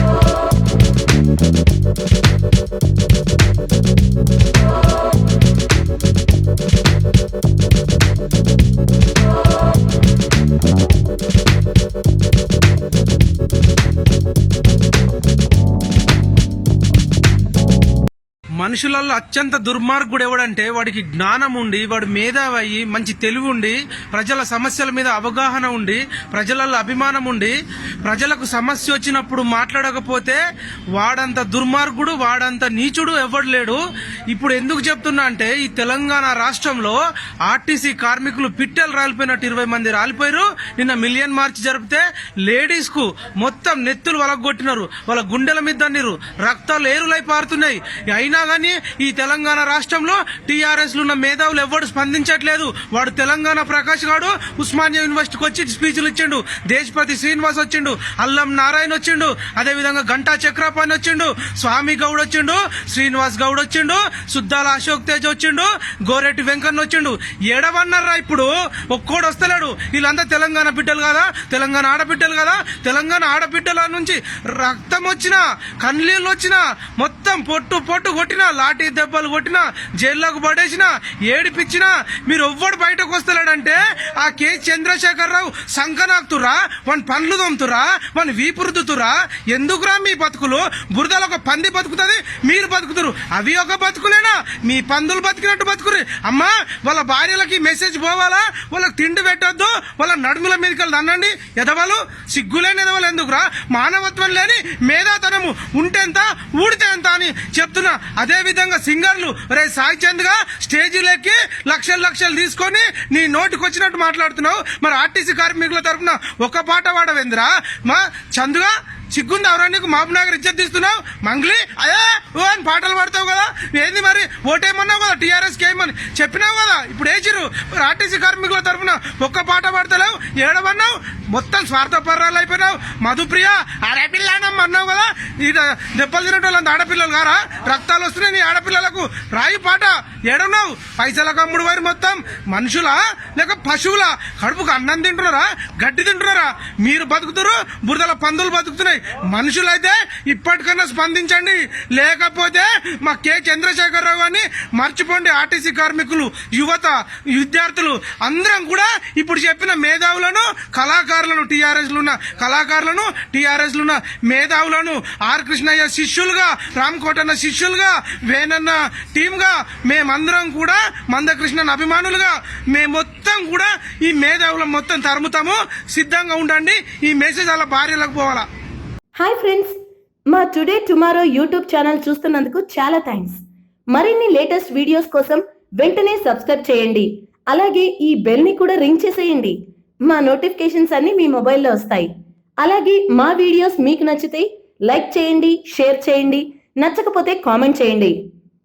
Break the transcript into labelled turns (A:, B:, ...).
A: Oh మనుషులలో అత్యంత దుర్మార్గుడు ఎవడంటే వాడికి జ్ఞానం ఉండి వాడు మేధావి మంచి తెలివి ఉండి ప్రజల సమస్యల మీద అవగాహన ఉండి ప్రజలలో అభిమానం ఉండి ప్రజలకు సమస్య వచ్చినప్పుడు మాట్లాడకపోతే వాడంత దుర్మార్గుడు వాడంత నీచుడు ఎవడు లేడు. ఇప్పుడు ఎందుకు చెప్తున్నా అంటే ఈ తెలంగాణ రాష్ట్రంలో ఆర్టీసీ కార్మికులు పిట్టలు రాలిపోయినట్టు ఇరవై మంది రాలిపోయారు నిన్న మిలియన్ మార్చ్ జరిపితే లేడీస్కు మొత్తం నెత్తులు వలగొట్టినారు వాళ్ళ గుండెల మీద తన్నీరు రక్తాలు ఏరులై పారుతున్నాయి. అయినా కానీ ఈ తెలంగాణ రాష్ట్రంలో టీఆర్ఎస్ ఉన్న మేధావులు ఎవరు స్పందించట్లేదు. వాడు తెలంగాణ ప్రకాష్ గాడు ఉస్మానియా యూనివర్సిటీకి వచ్చి స్పీచ్లు ఇచ్చిండు. దేశపతి శ్రీనివాస్ వచ్చిండు అల్లం నారాయణ వచ్చిండు అదే విధంగా గంటా చక్రపాణి వచ్చిండు స్వామి గౌడ్ వచ్చిండు శ్రీనివాస్ గౌడ్ వచ్చిండు సుద్దాల అశోక్ తేజ్ వచ్చిండు గోరెడ్డి వెంకన్న వచ్చిండు. ఏడవన్నారా ఇప్పుడు? ఒక్కోడు వస్తలేడు. వీళ్ళంతా తెలంగాణ బిడ్డలు కదా తెలంగాణ ఆడబిడ్డలు కదా తెలంగాణ ఆడబిడ్డల నుంచి రక్తం వచ్చినా కన్నీళ్ళు వచ్చినా మొత్తం పొట్టు పొట్టు కొట్టినా లాఠీ దెబ్బలు కొట్టినా జైల్లోకి పడేసినా ఏడిపించినా మీరు ఎవ్వడు బయటకు వస్తలేడంటే ఆ కె చంద్రశేఖరరావు సంకనాక్తురా వన్ పండ్లు దొమ్తురా వన్ వీపురుద్దుతురా ఎందుకురా మీ బతుకులు? బురదలో ఒక పంది బతుకుతుంది మీరు బతుకుతురు. అవి ఒక బతుకులేనా? మీ పందులు బతికినట్టు బతుకురు అమ్మా వాళ్ళ భార్యలకి మెసేజ్ పోవాలా? వాళ్ళకి తిండి పెట్టొద్దు? వాళ్ళ నడుముల మీదకి వెళ్ళి అనండి ఎదవలు? సిగ్గులేని ఎదవలు ఎందుకురా? మానవత్వం లేని మేధాతనము. ఉంటే ఎంత ఊడితే ఎంత అని చెప్తున్నా. అదే విధంగా సింగర్లు రే సాయి చంద్గా లక్షలు లక్షలు తీసుకొని నీ నోటికి వచ్చినట్టు మాట్లాడుతున్నావు. మరి ఆర్టీసీ కార్మికుల తరపున ఒక పాట పాడవేంద్రా? మా చందుగా సిగ్గుంది? ఎవరా నీకు మాపు నగర్ ఇజ్జత్ మంగ్లీ అదే ఓ అని పాటలు పాడతావు కదా? ఏంది మరి? ఓటేమన్నావు కదా? టీఆర్ఎస్ ఏమని? చెప్పినావు కదా? ఇప్పుడు ఏచిరు ఆర్టీసీ కార్మికుల తరపున ఒక్క పాట పాడతలేవు? ఏడవన్నావు? మొత్తం స్వార్థపరాలు అయిపోయినావు. మధుప్రియ ఆడపిల్లనమ్మ అన్నావు కదా? ఈ దెబ్బలు తినట్టు వాళ్ళంత ఆడపిల్లలు కారా? రక్తాలు వస్తున్నాయి నీ ఆడపిల్లలకు. రాయి పాట ఏడున్నావు? పైసలకు అమ్ముడు వారి మొత్తం మనుషులా? లేక పశువులా? కడుపుకు అన్నం తింటున్నారా? గడ్డి తింటున్నారా? మీరు బతుకుతారు బురదల పందులు బతుకుతున్నాయి. మనుషులైతే ఇప్పటికన్నా స్పందించండి. లేకపోతే మా కె. చంద్రశేఖరరావు అని మర్చిపోండి. ఆర్టీసీ కార్మికులు యువత విద్యార్థులు అందరం కూడా ఇప్పుడు చెప్పిన మేధావులను కళాకారులను టీఆర్ఎస్లు ఉన్న కళాకారులను టీఆర్ఎస్లు ఉన్న మేధావులను ఆర్ కృష్ణయ్య శిష్యులుగా రామ్ కోటన్న శిష్యులుగా వేనన్న టీమ్గా మేము మేమందరం కూడా మందకృష్ణన్ అభిమానులుగా మేము మొత్తం కూడా ఈ మేధావులు మొత్తం తరుముతాము. సిద్ధంగా ఉండండి. ఈ మెసేజ్ అలా భార్యలకు పోవాలా.
B: హాయ్ ఫ్రెండ్స్ మా టుడే టుమారో యూట్యూబ్ ఛానల్ చూస్తున్నందుకు చాలా థ్యాంక్స్ మరిన్ని లేటెస్ట్ వీడియోస్ కోసం వెంటనే సబ్స్క్రైబ్ చేయండి. అలాగే ఈ బెల్ని కూడా రింగ్ చేసేయండి. మా నోటిఫికేషన్స్ అన్ని మీ మొబైల్లో వస్తాయి. అలాగే మా వీడియోస్ మీకు నచ్చితే లైక్ చేయండి షేర్ చేయండి. నచ్చకపోతే కామెంట్ చేయండి.